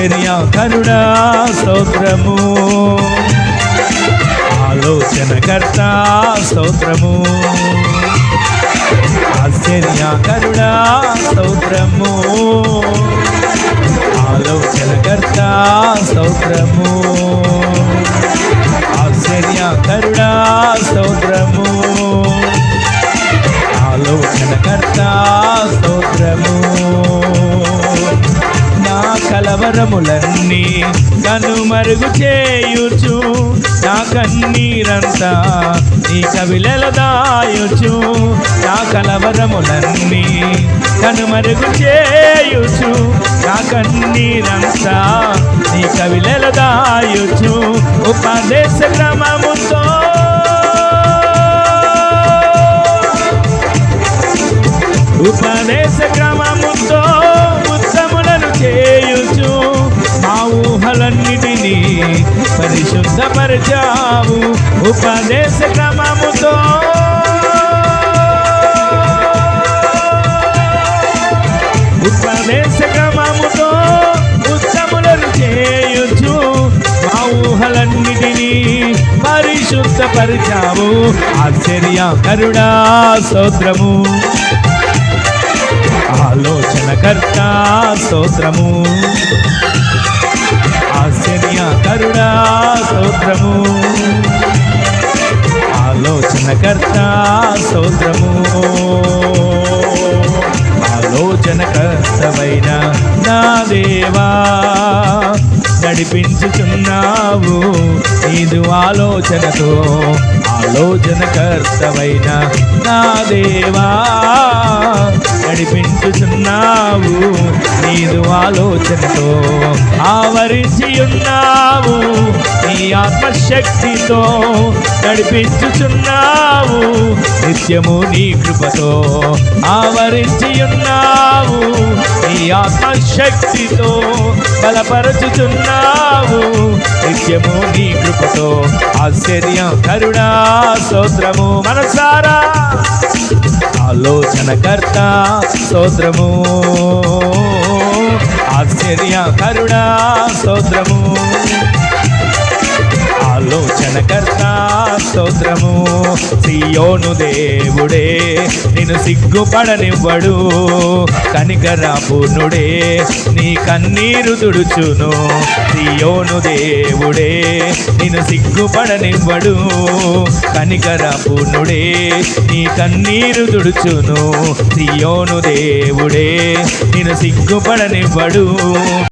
ఆశ్చర్యకరుడా స్తోత్రము. ఆలోచనకర్త స్తోత్రము. ఆశ్చర్యకరుడా స్తోత్రము. ఆలోచనకర్త స్తోత్రము. ఆశ్చర్యకరుడా స్తోత్రము. ఆలోచనకర్త భారములన్నీ నన్ను మరుగు చేయుచు నా కన్నీరంతా నీ కవిలల దాయుచు. నా కలవరములన్నీ నన్ను మరుగు చేయుచు నా కన్నీరంతా నీ కవిలల దాయుచు. ఉపదేశ క్రమముతో ఉపదేశ క్రమముతో ఉత్తములను చే ఊహలన్నిటినీ పరిశుద్ధపరిచావు. ఉపదేశ క్రమముతో. ఉపదేశ క్రమముతో ఉత్తములను చేయుచు మా ఊహలన్నిటినీ పరిశుద్ధపరిచావు. ఆశ్చర్య కరుడా స్తోత్రము. ఆలోచనకర్త స్తోత్రము. స్తోత్రము ఆలోచనకర్త స్తోత్రము ఆలోచనకర్తమైన నా దేవా నడిపించుచున్నావు. నీదు ఆలోచనతో ఆలోచనకర్తమైన నా దేవా నడిపించుచున్నావు. నీదు ఆలోచనతో ఆవరించి ఉన్నావు. నీ ఆత్మశక్తితో నడిపించుచున్నావు. నిత్యము నీ కృపతో ఆవరించి ఉన్నావు. నీ ఆత్మశక్తితో బలపరచుచున్నావు. నిత్యము నీ కృపతో ఆశ్చర్యం కరుణా స్తోత్రము మనసారా. ఆలోచనకర్త స్తోత్రము. ఆశ్చర్య కరుణా స్తోత్రము ఆలోచనకర్త స్తోత్రము. సియోను దేవుడే నిన్ను సిగ్గుపడనివ్వడు. కనికరాపునుడే నీ కన్నీరు తుడుచును. సియోను దేవుడే నిన్ను సిగ్గుపడనివ్వడు. కనికరాపునుడే నీ కన్నీరు తుడుచును. సియోను దేవుడే నిన్ను సిగ్గుపడనివ్వడు.